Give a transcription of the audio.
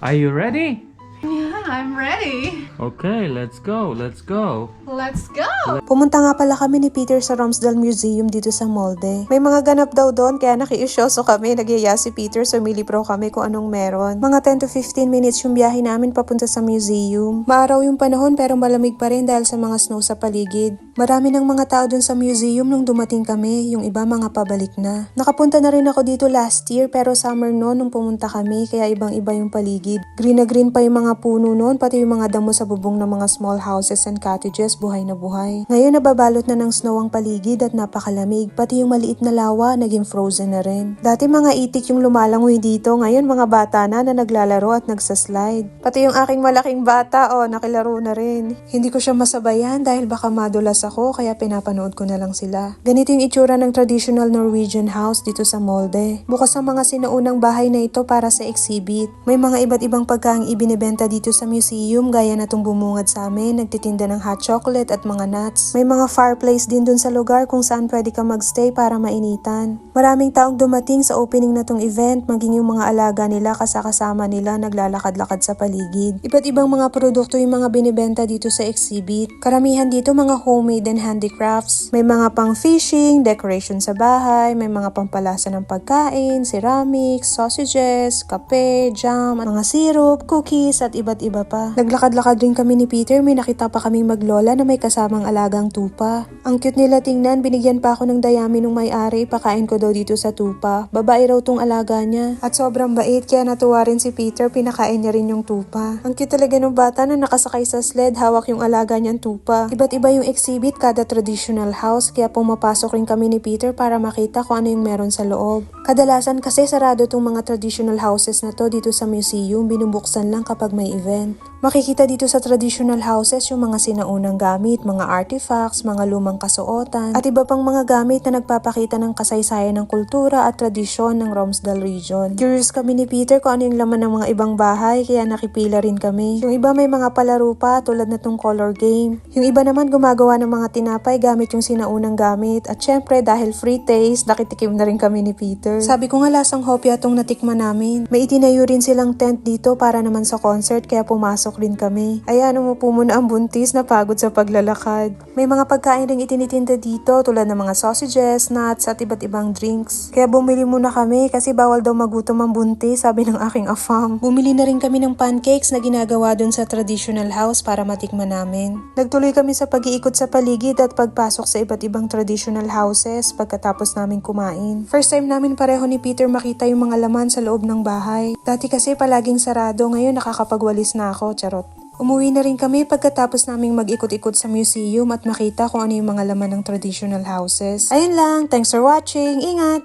Are you ready? Yeah, I'm ready. Okay, let's go. Let's go. Let's go. Pumunta nga pala kami ni Peter sa Romsdal Museum dito sa Molde. May mga ganap daw doon kaya nakiisyoso kami. Nagyaya si Peter so mili pro kami kung anong meron. Mga 10 to 15 minutes yung biyahe namin papunta sa museum. Maaraw yung panahon pero malamig pa rin dahil sa mga snow sa paligid. Marami ng mga tao doon sa museum nung dumating kami, yung iba mga pabalik na. Nakapunta na rin ako dito last year pero summer noon nung pumunta kami kaya ibang iba yung paligid. Green na green pa yung mga puno noon pati yung mga damo sa bubong ng mga small houses and cottages buhay na buhay. Ngayon nababalot na ng snow ang paligid at napakalamig pati yung maliit na lawa naging frozen na rin. Dati mga itik yung lumalangoy dito ngayon mga bata na na naglalaro at nagsaslide. Pati yung aking malaking bata oh nakilaro na rin. Hindi ko siya masabayan dahil baka madulas ako kaya pinapanood ko na lang sila. Ganito yung itsura ng traditional Norwegian house dito sa Molde. Bukas ang mga sinaunang bahay na ito para sa exhibit. May mga iba't ibang pagkaang ibinebenta dito sa museum gaya na itong bumungad sa amin, nagtitinda ng hot chocolate at mga nuts. May mga fireplace din dun sa lugar kung saan pwede ka magstay para mainitan. Maraming taong dumating sa opening na tong event, maging yung mga alaga nila kasakasama nila naglalakad-lakad sa paligid. Iba't ibang mga produkto yung mga binibenta dito sa exhibit. Karamihan dito mga homemade and handicrafts. May mga pang fishing, decoration sa bahay, may mga pampalasa ng pagkain, ceramics, sausages, kape, jam, at mga syrup, cookies at iba't iba pa. Naglakad-lakad rin kami ni Peter, may nakita pa kaming maglola na may kasamang alagang tupa. Ang cute nila tingnan, binigyan pa ako ng dayami nung may-ari, pakain ko daw dito sa tupa. Babae raw tong alaga niya. At sobrang bait, kaya natuwa rin si Peter, pinakain niya rin yung tupa. Ang cute talaga ng bata na nakasakay sa sled, hawak yung alaga niyang tupa. Iba't iba yung exhibit kada traditional house, kaya pumapasok rin kami ni Peter para makita kung ano yung meron sa loob. Kadalasan kasi sarado tong mga traditional houses na to dito sa museum, binubuksan lang kapag may event. Makikita dito sa traditional houses yung mga sinaunang gamit, mga artifacts, mga lumang kasuotan, at iba pang mga gamit na nagpapakita ng kasaysayan ng kultura at tradisyon ng Romsdal region. Curious kami ni Peter kung ano yung laman ng mga ibang bahay, kaya nakipila rin kami. Yung iba may mga palaro pa tulad na tong color game. Yung iba naman gumagawa ng mga tinapay gamit yung sinaunang gamit. At syempre dahil free taste, nakitikim na rin kami ni Peter. Sabi ko nga lasang hopya tong natikman namin. May itinayo rin silang tent dito para naman sa concert kaya pumasok rin kami. Ayan, umupo muna ang buntis na pagod sa paglalakad. May mga pagkain ring itinitinda dito tulad ng mga sausages, nuts at iba't ibang drinks. Kaya bumili muna kami kasi bawal daw magutom ang buntis, sabi ng aking afam. Bumili na rin kami ng pancakes na ginagawa dun sa traditional house para matikman namin. Nagtuloy kami sa pag-iikot sa paligid at pagpasok sa iba't ibang traditional houses pagkatapos namin kumain. First time namin pareho ni Peter makita yung mga laman sa loob ng bahay. Dati kasi palaging sarado, ngayon nakakapagwalis na ako, charot. Umuwi na rin kami pagkatapos naming mag-ikot-ikot sa museum at makita kung ano yung mga laman ng traditional houses. Ayun lang, thanks for watching, ingat!